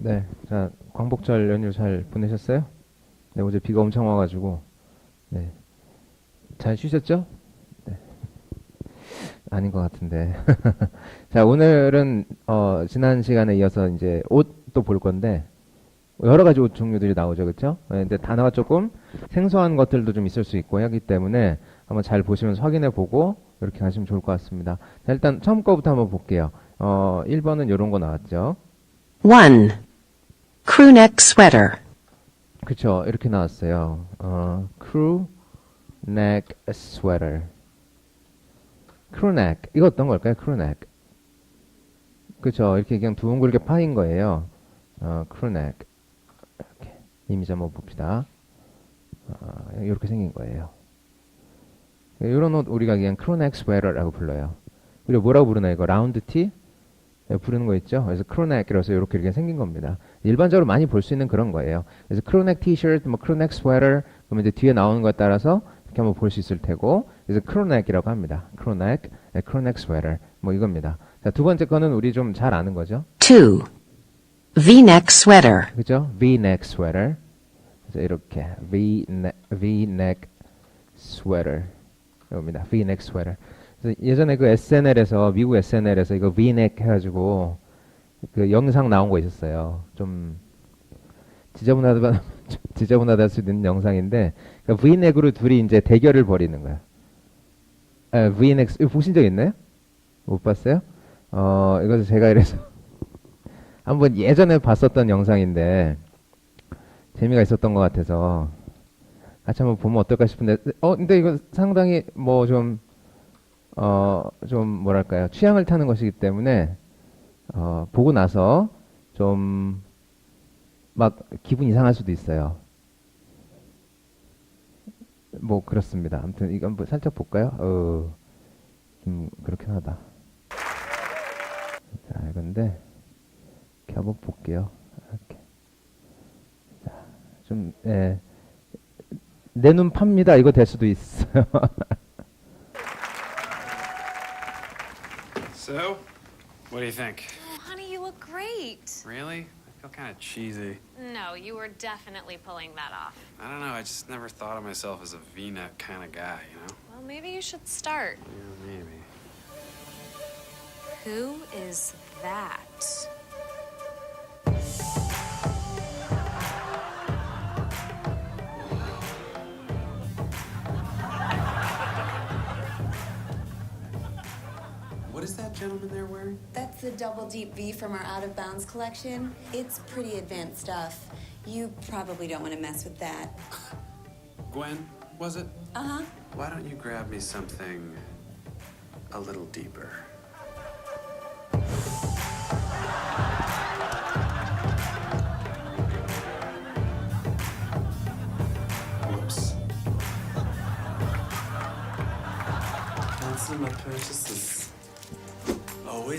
네, 자 광복절 연휴 잘 보내셨어요? 네, 어제 비가 엄청 와가지고 네, 잘 쉬셨죠? 네, 아닌 것 같은데. 자, 오늘은 어, 지난 시간에 이어서 이제 옷도 볼 건데 여러 가지 옷 종류들이 나오죠, 그렇죠? 근데 단어가 조금 생소한 것들도 좀 있을 수 있고 하기 때문에 한번 잘 보시면서 확인해 보고 이렇게 가시면 좋을 것 같습니다. 자, 일단 처음 거부터 한번 볼게요. 어, 1번은 이런 거 나왔죠. 1. Crewneck sweater. 그쵸, 이렇게 나왔어요. 어, crew neck sweater. crew neck. 이거 어떤 걸까요? crew neck. 그쵸, 이렇게 그냥 둥글게 파인 거예요. 어, crew neck. 이렇게. 이미지 한번 봅시다. 어, 이렇게 생긴 거예요. 이런 옷 우리가 그냥 neck sweater라고 불러요. 우리가 뭐라고 부르나 이거? 라운드 티? 네, 부르는 거 있죠? 그래서 크로넥 이라서 이렇게 이렇게 생긴 겁니다. 일반적으로 많이 볼 수 있는 그런 거예요. 그래서 크로넥 티셔츠, 뭐 크로넥 스웨터, 그러면 이제 뒤에 나오는 거에 따라서 이렇게 한번 볼 수 있을 테고, 그래서 크로넥이라고 합니다. 크로넥, 네, 크로넥 스웨터, 뭐 이겁니다. 자, 두 번째 거는 우리 좀 잘 아는 거죠? 2. V-neck sweater. 그죠? V-neck sweater. 이렇게 V-neck, V-neck sweater. 이겁니다. V-neck sweater. 예전에 그 SNL에서 미국 SNL에서 이거 V-neck 해가지고 그 영상 나온 거 있었어요. 좀 지저분하다 지저분하다 할 수 있는 영상인데 그 V-neck으로 둘이 이제 대결을 벌이는 거야. 아, V-neck 이거 보신 적 있나요? 못 봤어요? 어 이것을 제가 이래서 한번 예전에 봤었던 영상인데 재미가 있었던 것 같아서 같이 한번 보면 어떨까 싶은데 어 근데 이거 상당히 뭐좀 어 좀 뭐랄까요 취향을 타는 것이기 때문에 어 보고 나서 좀 막 기분 이상할 수도 있어요. 뭐 그렇습니다. 아무튼 이거 한번 살짝 볼까요? 어 좀 그렇긴 하다. 자 이건데 이렇게 한번 볼게요. 이렇게. 자, 좀, 예. 내눈 팝니다. 이거 될 수도 있어요. So, what do you think? Oh, honey, you look great. Really? I feel kind of cheesy. No, you were definitely pulling that off. I don't know. I just never thought of myself as a V-neck kind of guy, you know? Well, maybe you should start. Yeah, maybe. Who is that? What is that gentleman there wearing? That's the double deep V from our out of bounds collection. It's pretty advanced stuff. You probably don't want to mess with that. Gwen, was it? Uh huh. Why don't you grab me something a little deeper?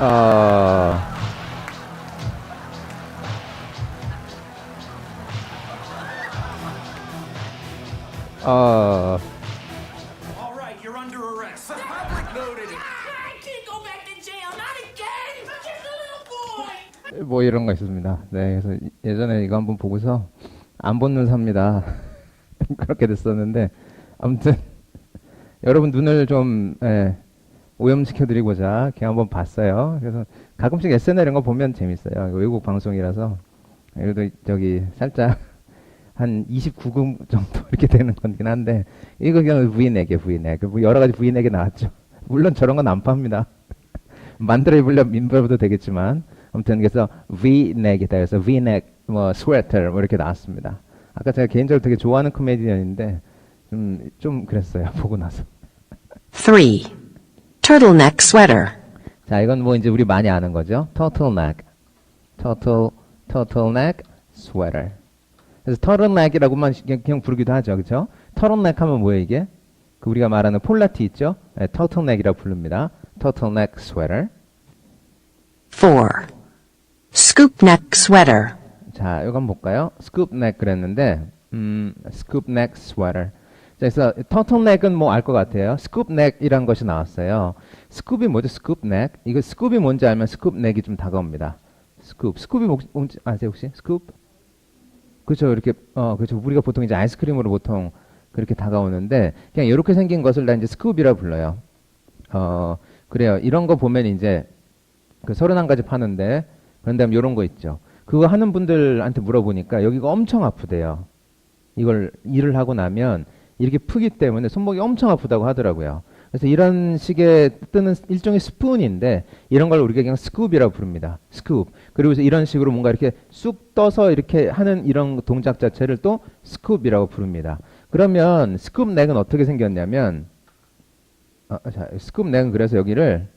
어, 어, All right, you're under arrest. The public noted it. I can't go back to jail, not again! I'm just a little boy! 뭐 이런 거 있습니다. 네, 그래서 예전에 이거 한번 보고서 안 본눈 삽니다. 그렇게 됐었는데 아무튼 여러분 눈을 좀 예, 오염시켜드리고자 이렇게 한번 봤어요. 그래서 가끔씩 SNL 이런 거 보면 재밌어요. 외국 방송이라서 그래도 저기 살짝 한 29금 정도 이렇게 되는 거긴 한데 이거 그냥 V넥에 V넥 뭐 여러 가지 V넥에 나왔죠. 물론 저런 건 안 팝니다. 만들어 입으려면 민법도 되겠지만 아무튼 그래서 V-neck이다. 그래서 V-neck 뭐 스웨터 뭐 이렇게 나왔습니다. 아까 제가 개인적으로 되게 좋아하는 코미디언인데 좀, 좀 그랬어요. 보고 나서. 3. Turtleneck sweater. 자, 이건 뭐 이제 우리 많이 아는 거죠. turtleneck. turtle turtleneck sweater. 그래서 turtleneck이라고만 그냥, 부르기도 하죠, 그렇죠? turtleneck 하면 뭐예요 이게? 그 우리가 말하는 폴라티 있죠? 네, turtleneck이라고 부릅니다. turtleneck sweater. 4. Scoop neck sweater. 자, 한번 볼까요? scoop neck 그랬는데, 음, scoop neck sweater. 자, 그래서 turtleneck은 뭐 알 것 같아요. neck이란 것이 나왔어요. scoop이 뭐죠? neck. 이거 scoop이 뭔지 알면 neck이 좀 다가옵니다. scoop. scoop이 뭐- 뭔지 아세요 혹시? scoop? 그렇죠. 이렇게 어, 그렇죠. 우리가 보통 이제 아이스크림으로 보통 그렇게 다가오는데 그냥 이렇게 생긴 것을 다 이제 스쿱이라 불러요. 어, 그래요. 이런 거 보면 이제 그 서른 한 가지 파는데 그런 다음 이런 거 있죠. 그거 하는 분들한테 물어보니까 여기가 엄청 아프대요. 이걸 일을 하고 나면 이렇게 프기 때문에 손목이 엄청 아프다고 하더라고요. 그래서 이런 식의 뜨는 일종의 스푼인데 이런 걸 우리가 그냥 스쿱이라고 부릅니다. 스쿱. 그리고 이런 식으로 뭔가 이렇게 쑥 떠서 이렇게 하는 이런 동작 자체를 또 스쿱이라고 부릅니다. 그러면 스쿱 넥은 어떻게 생겼냐면 아, 자, 스쿱 넥은 그래서 여기를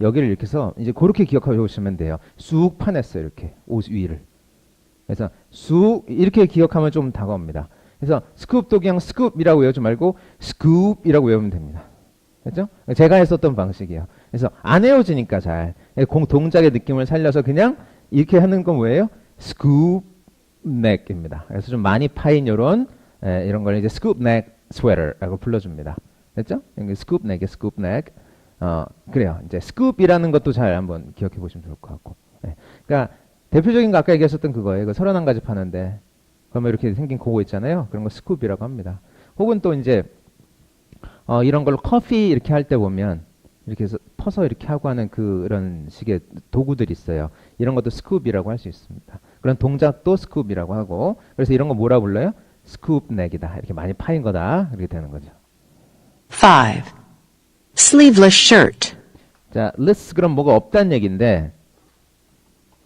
여기를 이렇게 해서 이제 그렇게 기억하고 오시면 돼요. 쑥 파냈어요. 이렇게 옷 위를. 그래서 쑥 이렇게 기억하면 좀 다가옵니다. 그래서 스쿱도 그냥 스쿱이라고 외우지 말고 스쿱이라고 외우면 됩니다. 그렇죠? 제가 했었던 방식이에요. 그래서 안 외워지니까 잘 공 동작의 느낌을 살려서 그냥 이렇게 하는 건 뭐예요? 스쿱 넥입니다. 그래서 좀 많이 파인 요런 에, 이런 걸 이제 스쿱 넥 스웨터라고 불러줍니다. 됐죠? 스쿱 넥의 스쿱 넥. 어 그래요. 이제 스쿱이라는 것도 잘 한번 기억해 보시면 좋을 것 같고. 예. 그러니까 대표적인 거 아까 얘기했었던 그거예요. 그 서른 한 가지 파는데 그러면 이렇게 생긴 그거 있잖아요. 그런 거 스쿱이라고 합니다. 혹은 또 이제 어, 이런 걸로 커피 이렇게 할 때 보면 이렇게 해서 퍼서 이렇게 하고 하는 그런 식의 도구들이 있어요. 이런 것도 스쿱이라고 할 수 있습니다. 그런 동작도 스쿱이라고 하고 그래서 이런 거 뭐라 불러요? 스쿱 넥이다. 이렇게 많이 파인 거다. 이렇게 되는 거죠. 5. Sleeveless shirt. 자, less 그럼 뭐가 없다는 얘기인데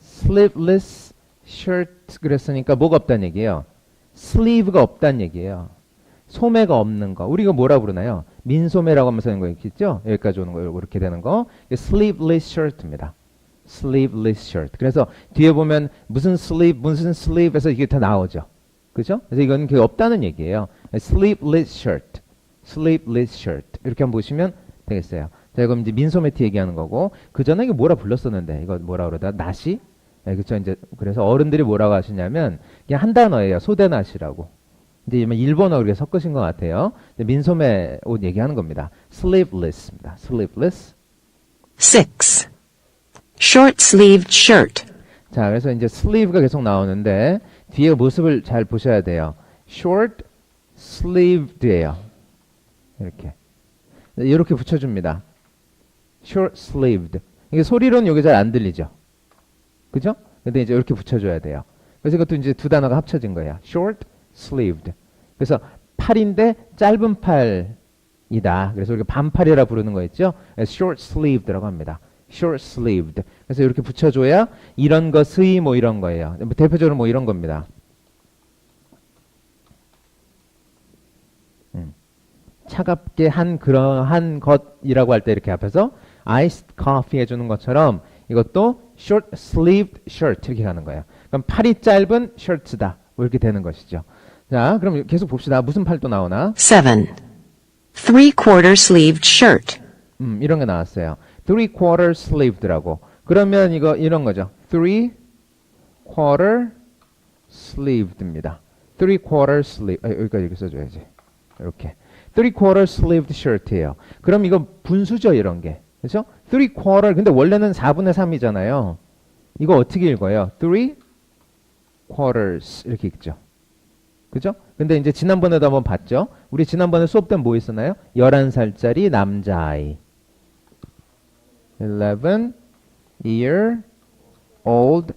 sleeveless shirt 그랬으니까 뭐가 없다는 얘기예요? sleeve가 없다는 얘기예요. 소매가 없는 거. 우리가 뭐라 부르나요? 민소매라고 하면서 하는 거 있겠죠? 여기까지 오는 거 이렇게 되는 거. 이게 sleeveless shirt입니다. sleeveless shirt. 그래서 뒤에 보면 무슨 sleeve 무슨 sleeve에서 이게 다 나오죠. 그죠? 그래서 이건 그 없다는 얘기예요. sleeveless shirt. sleeveless shirt. 이렇게 한번 보시면 되겠어요. 자, 이거 이제 민소매 티 얘기하는 거고 그 전에 이거 뭐라 불렀었는데 이거 뭐라 그러다 나시? 네, 그렇죠. 이제 그래서 어른들이 뭐라고 하시냐면 그냥 한 단어예요. 소대나시라고. 이제 일본어 그렇게 섞으신 것 같아요. 민소매 옷 얘기하는 겁니다. sleeveless입니다. sleeveless. 6. Short sleeved shirt. 자, 그래서 이제 sleeve가 계속 나오는데 뒤에 모습을 잘 보셔야 돼요. short sleeved예요. 이렇게. 이렇게 붙여 줍니다. short sleeved. 이게 소리로는 여기 잘안 들리죠. 그죠? 근데 이제 이렇게 붙여줘야 돼요. 그래서 이것도 이제 두 단어가 합쳐진 거예요. short sleeved. 그래서 팔인데 짧은 팔이다. 그래서 우리가 반팔이라 부르는 거 있죠? short sleeved라고 합니다. short sleeved. 그래서 이렇게 붙여줘야 이런 것의 뭐 이런 거예요. 대표적으로 뭐 이런 겁니다. 음. 차갑게 한 그러한 것이라고 할 때 이렇게 앞에서 iced coffee 해주는 것처럼 이것도 short sleeved shirt 이렇게 가는 거예요. 그럼 팔이 짧은 셔츠다. 뭐 이렇게 되는 것이죠. 자, 그럼 계속 봅시다. 무슨 팔도 나오나? 7. Three quarter sleeved shirt. 음, 이런 게 나왔어요. three quarter sleeved라고. 그러면 이거 이런 거죠. three quarter sleeved입니다. three quarter sleeve. 아, 여기까지 이렇게 써줘야지. 이렇게. three quarter sleeved shirt예요. 그럼 이거 분수죠, 이런 게. 그렇죠? three quarter. 근데 원래는 4분의 3이잖아요. 이거 어떻게 읽어요? three quarters 이렇게 읽죠. 그죠? 근데 이제 지난번에도 한번 봤죠? 우리 지난번에 수업 때는 뭐 있었나요? 11살짜리 남자아이. 11 year old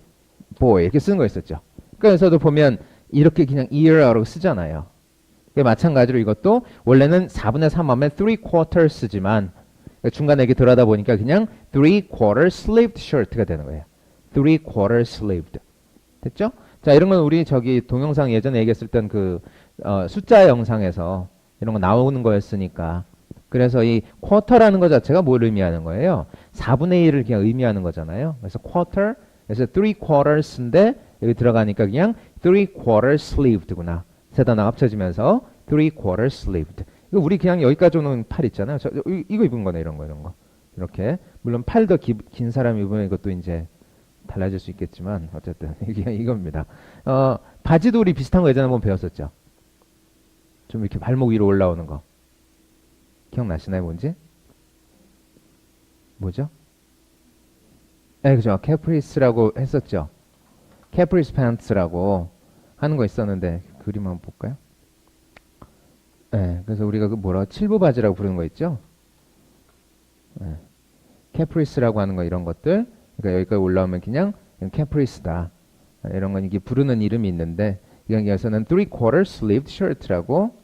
boy. 이렇게 쓰는 거 있었죠. 그래서도 보면 이렇게 그냥 year라고 쓰잖아요. 마찬가지로 이것도 원래는 4분의 3 하면 3 quarters지만 중간에 들어가다 보니까 그냥 3 quarter sleeved shirt가 되는 거예요. 3 quarter sleeved. 됐죠? 자, 이런 건 우리 저기 동영상 예전에 얘기했을 땐그 어, 숫자 영상에서 이런 거 나오는 거였으니까. 그래서 이 쿼터라는 것 자체가 뭘 의미하는 거예요? 4분의 1을 그냥 의미하는 거잖아요. 그래서 쿼터 그래서 three quarters인데 여기 들어가니까 그냥 three quarter sleeved구나. 세 단어 합쳐지면서 three quarter sleeved. 우리 그냥 여기까지 오는 팔 있잖아요. 저, 이- 이거 입은 거네 이런 거 이런 거. 이렇게 물론 팔 더 긴 사람이 입으면 이것도 이제 달라질 수 있겠지만 어쨌든 이게 이겁니다. 어, 바지도 우리 비슷한 거 예전에 한번 배웠었죠. 좀 이렇게 발목 위로 올라오는 거. 기억나시나요, 뭔지? 뭐죠? 네, 그죠. 캐프리스라고 했었죠. 캐프리스 팬츠라고 하는 거 있었는데 그림 한번 볼까요? 네, 그래서 우리가 그 뭐라 칠부 바지라고 부르는 거 있죠? 네. 캐프리스라고 하는 거 이런 것들 그러니까 여기까지 올라오면 그냥 캐프리스다 이런 건 이게 부르는 이름이 있는데 이건 여기서는 three quarter sleeved shirt라고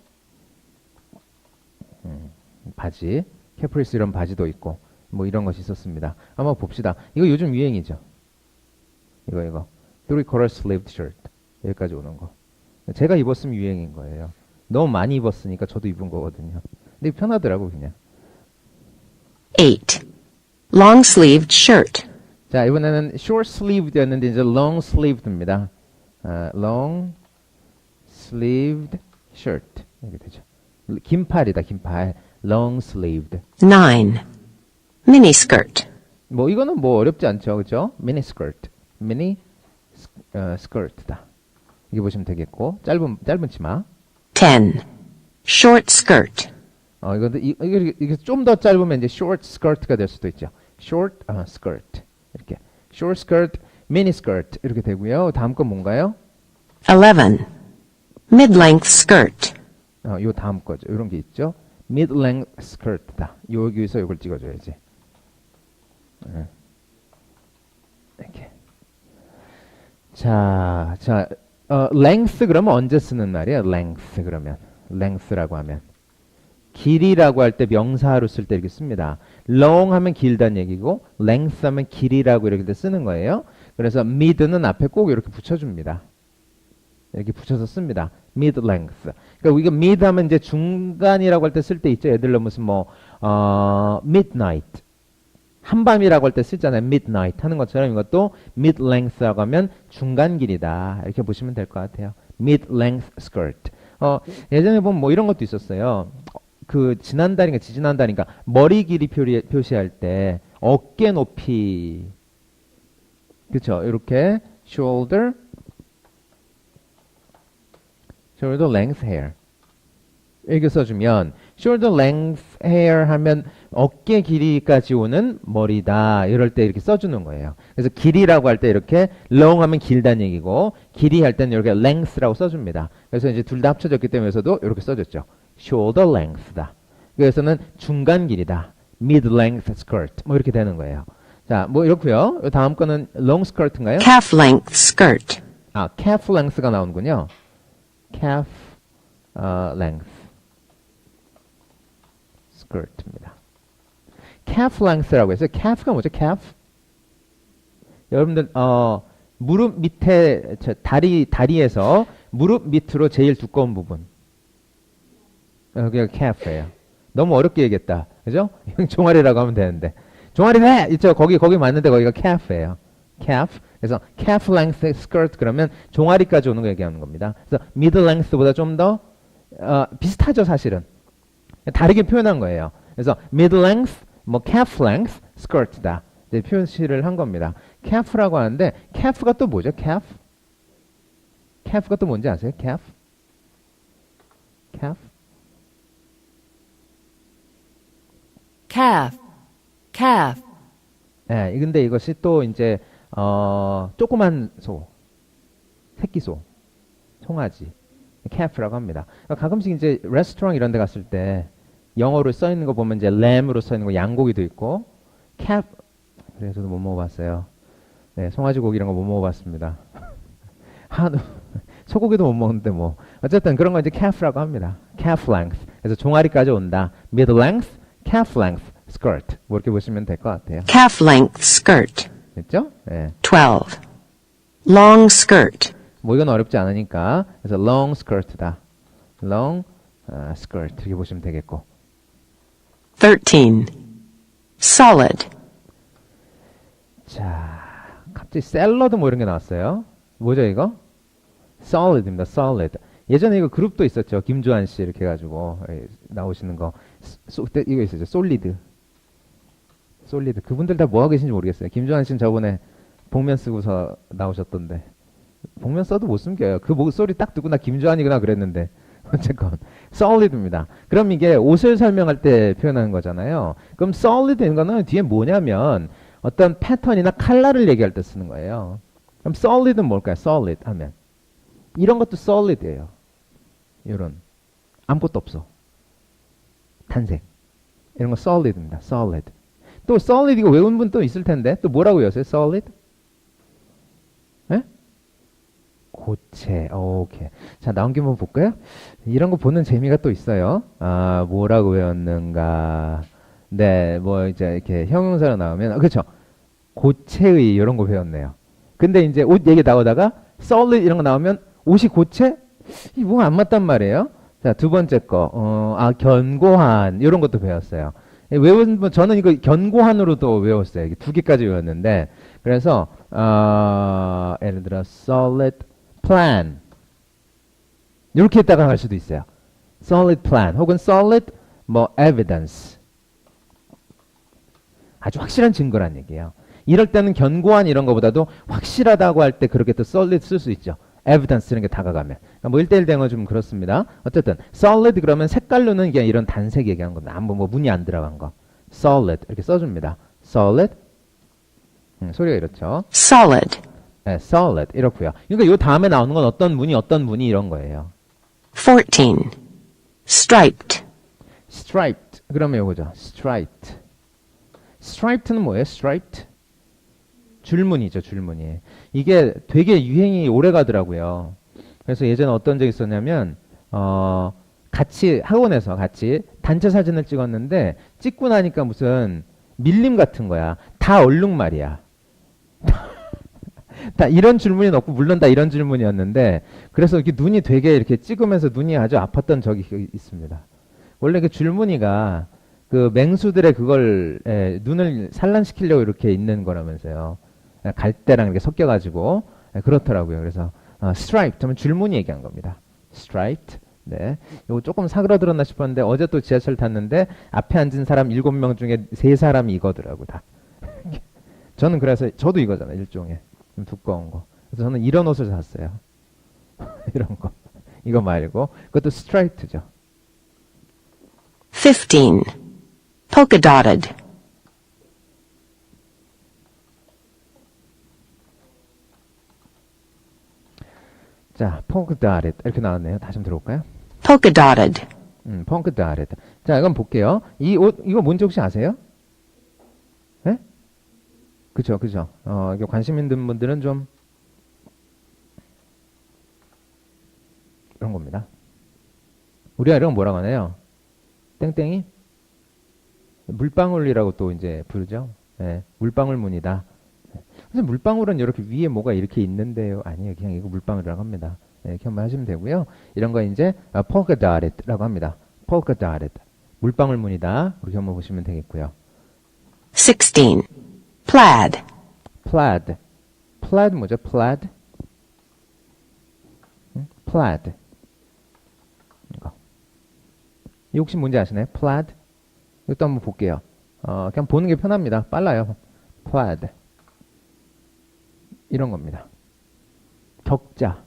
음, 바지 캐프리스 이런 바지도 있고 뭐 이런 것이 있었습니다. 한번 봅시다. 이거 요즘 유행이죠. 이거 이거 three quarter sleeved shirt 여기까지 오는 거. 제가 입었으면 유행인 거예요. 너무 많이 입었으니까 저도 입은 거거든요. 근데 편하더라고 그냥. 8. Long sleeved shirt. 자 이번에는 short sleeved였는데 이제 long sleeved입니다. 아, long sleeved shirt 이렇게 되죠. 긴팔이다 긴팔. long sleeved. 9. Mini skirt. 뭐 이거는 뭐 어렵지 않죠, 그죠? mini skirt, mini 스- 어, skirt다. 이게 보시면 되겠고 짧은 짧은 치마. 10. Short skirt. 어 이거 이- 이게, 이게 좀 더 짧으면 이제 short skirt가 될 수도 있죠. short 어, skirt 이렇게 short skirt, mini skirt 이렇게 되고요. 다음 건 뭔가요? 11. Mid-length skirt. 어, 요 다음 거죠. 이런 게 있죠. mid length skirt다. 여기서 이걸 찍어줘야지. 예. 이렇게. 자, 자, 어, length 그러면 언제 쓰는 말이야? length 그러면 length라고 하면 길이라고 할 때 명사로 쓸 때 이렇게 씁니다. long 하면 길다는 얘기고 length 하면 길이라고 이렇게 쓰는 거예요. 그래서 mid는 앞에 꼭 이렇게 붙여줍니다. 이렇게 붙여서 씁니다. mid length. 그러니까 우리가 mid 하면 이제 중간이라고 할 때 쓸 때 있죠. 애들로 무슨 뭐 어, midnight 한밤이라고 할 때 쓰잖아요. midnight 하는 것처럼 이것도 mid length라고 하면 중간 길이다. 이렇게 보시면 될 것 같아요. mid length skirt. 어, 예전에 보면 뭐 이런 것도 있었어요. 그 지난달인가 지지난달인가 머리 길이 표리, 표시할 때 어깨 높이 그렇죠. 이렇게 shoulder shoulder length hair 이렇게 써주면 shoulder length hair 하면 어깨 길이까지 오는 머리다 이럴 때 이렇게 써주는 거예요. 그래서 길이라고 할 때 이렇게 long 하면 길다는 얘기고 길이 할 때는 이렇게 length라고 써줍니다. 그래서 이제 둘 다 합쳐졌기 때문에서도 이렇게 써줬죠. shoulder length다. 그래서는 중간 길이다. mid length skirt 뭐 이렇게 되는 거예요. 자, 뭐 이렇고요. 요 다음 거는 long skirt인가요? Calf length skirt. 아, calf length가 나오는군요. calf 어, length skirt입니다. calf length라고 해서 calf가 뭐죠? calf? 여러분들 어, 무릎 밑에 저 다리 다리에서 무릎 밑으로 제일 두꺼운 부분. 어, 그게 calf예요. 너무 어렵게 얘기했다. 그죠? 종아리라고 하면 되는데. 종아리네! 있죠? 거기, 거기 맞는데 거기가 calf예요. calf. 그래서 calf length skirt 그러면 종아리까지 오는 거 얘기하는 겁니다. 그래서 mid length보다 좀 더, 어, 비슷하죠, 사실은. 다르게 표현한 거예요. 그래서 mid length, 뭐 calf length skirt다. 이제 표시를 한 겁니다. calf라고 하는데, calf가 또 뭐죠? calf? calf가 또 뭔지 아세요? calf? calf? calf, calf, 예, 근데 이것이 또 이제 어, 조그만 소, 새끼 소, 송아지, calf라고 합니다. 가끔씩 이제 레스토랑 이런 데 갔을 때 영어로 써 있는 거 보면 이제 lamb으로 써 있는 거 양고기도 있고 calf 그래 저도 못 먹어봤어요. 네, 송아지 고기 이런 거 못 먹어봤습니다. 한우 소고기도 못 먹는데 뭐 어쨌든 그런 거 이제 calf라고 합니다. calf length. 그래서 종아리까지 온다. mid length, calf length skirt. 뭐 이렇게 보시면 될 것 같아요. Calf length skirt. 됐죠? 예. 12. Long skirt. 뭐 이건 어렵지 않으니까 그래서 long skirt다. long 어, skirt 이렇게 보시면 되겠고 13. Solid. 자 갑자기 샐러드 뭐 이런 게 나왔어요. 뭐죠 이거? solid입니다. solid. 예전에 이거 그룹도 있었죠. 김주한 씨 이렇게 해가지고 예, 나오시는 거. 소, 때 이거 있었죠. 솔리드. 솔리드. 그분들 다 뭐 하고 계신지 모르겠어요. 김주한 씨는 저번에 복면 쓰고서 나오셨던데. 복면 써도 못 숨겨요. 그 목소리 딱 듣고 나 김주한이구나 그랬는데. 어쨌건 solid입니다. 그럼 이게 옷을 설명할 때 표현하는 거잖아요. 그럼 solid인 거는 뒤에 뭐냐면 어떤 패턴이나 컬러를 얘기할 때 쓰는 거예요. 그럼 solid은 뭘까요? solid 하면 이런 것도 solid예요. 이런 아무것도 없어. 탄색 이런 거 solid입니다. solid. 또 solid 이거 외운 분 또 있을 텐데 또 뭐라고 외웠어요? solid? 예? 고체. 오케이. 자, 나온 김 한번 볼까요? 이런 거 보는 재미가 또 있어요. 아, 뭐라고 외웠는가. 네, 뭐 이제 이렇게 형용사로 나오면, 아, 그렇죠. 고체의 이런 거 배웠네요. 근데 이제 옷 얘기 나오다가 solid 이런 거 나오면 옷이 고체? 이 뭔가 안 맞단 말이에요. 자, 두 번째 거. 어, 아, 견고한 이런 것도 배웠어요. 예, 외운 분 저는 이거 견고한으로도 외웠어요. 두 개까지 외웠는데 그래서 어, 예를 들어 solid plan 이렇게 했다가 갈 수도 있어요. solid plan 혹은 solid 뭐 evidence 아주 확실한 증거란 얘기예요. 이럴 때는 견고한 이런 거보다도 확실하다고 할 때 그렇게 또 solid 쓸 수 있죠. evidence 이런 게 다가가면. 그러니까 뭐 1대1 대응은 좀 그렇습니다. 어쨌든 solid 그러면 색깔로는 이게 이런 단색 얘기하는 겁니다. 아무 뭐 문이 안 들어간 거. solid 이렇게 써줍니다. solid 음, 소리가 이렇죠. solid, 네, solid 이렇고요. 그러니까 요 다음에 나오는 건 어떤 문이 어떤 문이 이런 거예요. 14. striped, striped 그러면 요거죠. striped. striped는 뭐예요? striped 줄무늬죠, 줄무늬. 이게 되게 유행이 오래 가더라고요. 그래서 예전에 어떤 적이 있었냐면 어 같이 학원에서 같이 단체 사진을 찍었는데 찍고 나니까 무슨 밀림 같은 거야. 다 얼룩 말이야. 다 이런 줄무늬는 없고 물론 다 이런 줄무늬였는데 그래서 이렇게 눈이 되게 이렇게 찍으면서 눈이 아주 아팠던 적이 그 있습니다. 원래 그 줄무늬가 그 맹수들의 그걸 예, 눈을 산란시키려고 이렇게 있는 거라면서요. 예, 갈대랑 이렇게 섞여가지고 예, 그렇더라고요. 그래서 어, striped 하면 줄무늬 얘기한 겁니다. striped. 네. 요거 조금 사그러들었나 싶었는데 어제 또 지하철 탔는데 앞에 앉은 사람 일곱 명 중에 세 사람이 이거더라고 다. 저는 그래서 저도 이거잖아요. 일종의 좀 두꺼운 거. 그래서 저는 이런 옷을 샀어요. 이런 거. 이거 말고 그것도 스트라이프죠. 15. polka dotted, 자, 펑크 다렛 이렇게 나왔네요. 다시 한번 들어볼까요? polka dotted, 음, 펑크 다렛. 자, 이건 볼게요. 이 옷 이거 뭔지 혹시 아세요? 예? 그죠, 그죠. 어, 이게 관심 있는 분들은 좀 이런 겁니다. 우리가 이런 거 뭐라고 하나요? 땡땡이? 물방울이라고 또 이제 부르죠. 예, 물방울 문이다. 근데 물방울은 이렇게 위에 뭐가 이렇게 있는데요. 아니에요. 그냥 이거 물방울이라고 합니다. 예, 이렇게 한번 하시면 되고요. 이런 거 이제 아, dotted라고 합니다. dotted. 물방울 문이다. 그렇게 한번 보시면 되겠고요. 16. Plaid, plaid. plaid 뭐죠? plaid. 응? plaid. 이거. 이 혹시 뭔지 아시나요? plaid. 이것도 한번 볼게요. 어, 그냥 보는 게 편합니다. 빨라요. plaid. 이런 겁니다. 격자.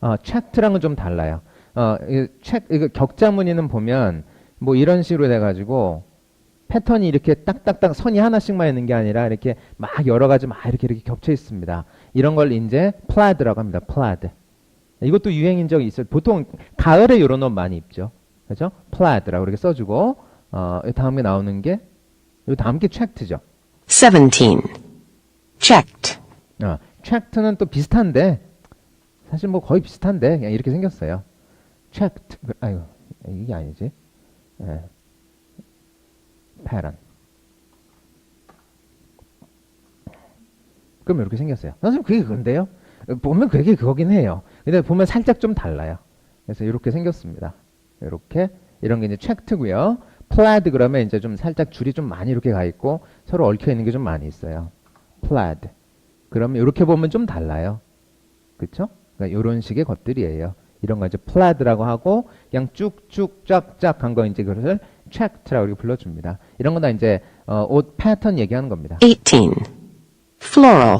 어, checked랑은 좀 달라요. 어, 이 check, 이거 격자 무늬는 보면 뭐 이런 식으로 돼가지고 패턴이 이렇게 딱딱딱 선이 하나씩만 있는 게 아니라 이렇게 막 여러 가지 막 이렇게 이렇게 겹쳐 있습니다. 이런 걸 이제 플라드라고 합니다. 플라드. 이것도 유행인 적이 있어요. 보통 가을에 이런 옷 많이 입죠. 그죠? 플라드라고 이렇게 써주고 어, 이 다음에 나오는 게, 이 다음 게 checked죠. 17. checked, 어, checked는 또 비슷한데, 사실 뭐 거의 비슷한데, 그냥 이렇게 생겼어요. checked. 그, 아이고, 이게 아니지. 예. Pattern. 그럼 이렇게 생겼어요. 선생님, 그게 그건데요? 보면 그게 그거긴 해요. 근데 보면 살짝 좀 달라요. 그래서 이렇게 생겼습니다. 이렇게. 이런 게 이제 체크트고요. 플라드 그러면 이제 좀 살짝 줄이 좀 많이 이렇게 가 있고 서로 얽혀 있는 게 좀 많이 있어요. 플라드. 그러면 이렇게 보면 좀 달라요. 그쵸? 그러니까 이런 식의 것들이에요. 이런 거 이제 플라드라고 하고 그냥 쭉쭉 쫙쫙 한 거 이제 그것을 트랙트라고 이렇게 불러줍니다. 이런 거다 이제 어, 옷 패턴 얘기하는 겁니다. 18. Floral.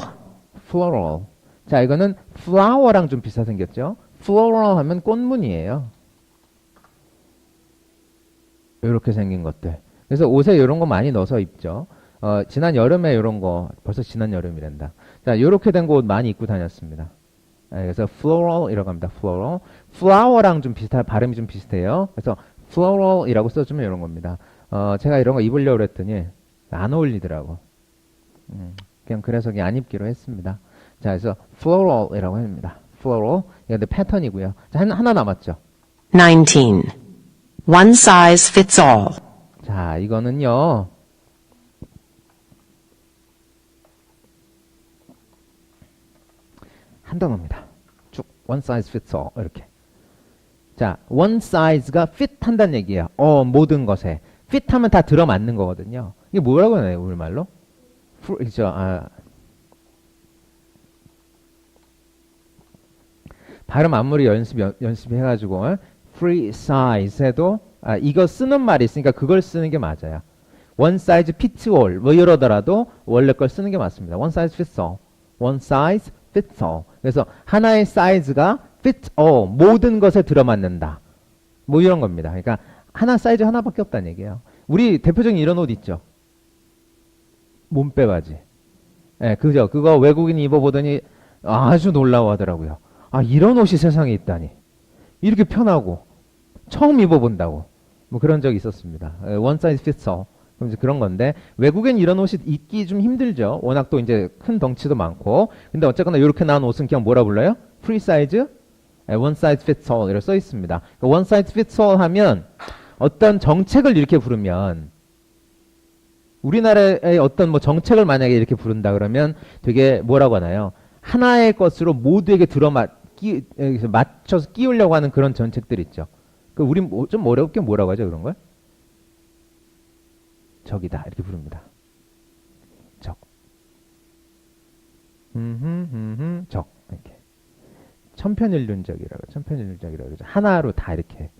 floral. 자, 이거는 flower랑 좀 비슷하게 생겼죠? floral 하면 꽃무늬예요. 이렇게 생긴 것들. 그래서 옷에 이런 거 많이 넣어서 입죠. 어, 지난 여름에 이런 거, 벌써 지난 여름이란다. 자, 이렇게 된 거 옷 많이 입고 다녔습니다. 예, 그래서 floral이라고 합니다. floral. flower랑 좀 비슷한, 발음이 좀 비슷해요. 그래서 floral이라고 써주면 이런 겁니다. 어, 제가 이런 거 입으려고 그랬더니 안 어울리더라고. 음, 그냥 그래서 그냥 안 입기로 했습니다. 자, 그래서 floral이라고 합니다. floral. 이거 패턴이고요. 자, 하나, 하나 남았죠. 19. One size fits all. 자, 이거는요. 한 단어입니다. 쭉 one size fits all 이렇게. 자, one size가 fit 한다는 얘기야. 어, 모든 것에 fit 하면 다 들어맞는 거거든요. 이게 뭐라고 하나요, 우리말로? 프- 그죠? 아, 발음 아무리 연습 연, 연습해가지고 어? free size 해도 아, 이거 쓰는 말이 있으니까 그걸 쓰는 게 맞아요. one size fits all 뭐 이러더라도 원래 걸 쓰는 게 맞습니다. one size fits all, one size fits all. 그래서 하나의 사이즈가 fits all 모든 것에 들어맞는다. 뭐 이런 겁니다. 그러니까 하나 사이즈 하나밖에 없다는 얘기예요. 우리 대표적인 이런 옷 있죠. 몸빼 바지. 예, 그죠. 그거 외국인이 입어보더니 아주 놀라워하더라고요. 아, 이런 옷이 세상에 있다니. 이렇게 편하고 처음 입어본다고. 뭐 그런 적이 있었습니다. 예, one size fits all. 그럼 이제 그런 건데 외국엔 이런 옷이 입기 좀 힘들죠. 워낙 또 이제 큰 덩치도 많고. 근데 어쨌거나 이렇게 나온 옷은 그냥 뭐라 불러요? 프리 사이즈? 예, one size fits all 이렇게 써 있습니다. 그러니까 one size fits all 하면 어떤 정책을 이렇게 부르면 우리나라의 어떤 뭐 정책을 만약에 이렇게 부른다 그러면 되게 뭐라고 하나요? 하나의 것으로 모두에게 들어맞 끼, 에, 맞춰서 끼우려고 하는 그런 정책들 있죠. 그 우리 뭐- 좀 어렵게 뭐라고 하죠 그런 걸? 적이다 이렇게 부릅니다. 적. 음, 음, 적 이렇게. 천편일륜적이라고 천편일륜적이라고 그러죠. 하나로 다 이렇게.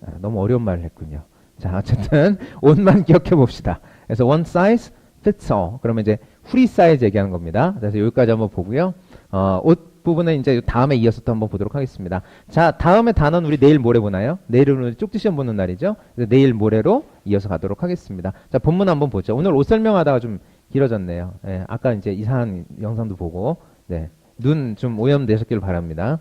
아, 너무 어려운 말을 했군요. 자, 어쨌든 옷만 기억해 봅시다. 그래서 one size fits all. 그러면 이제 free size 얘기하는 겁니다. 그래서 여기까지 한번 보고요. 어, 옷 부분은 이제 다음에 이어서 또 한번 보도록 하겠습니다. 자, 다음에 단어는 우리 내일 모레 보나요? 내일은 쪽지 시험 보는 날이죠. 내일 모레로 이어서 가도록 하겠습니다. 자, 본문 한번 보죠. 오늘 옷 설명하다가 좀 길어졌네요. 예, 아까 이제 이상한 영상도 보고, 네. 눈 좀 오염되셨길 바랍니다.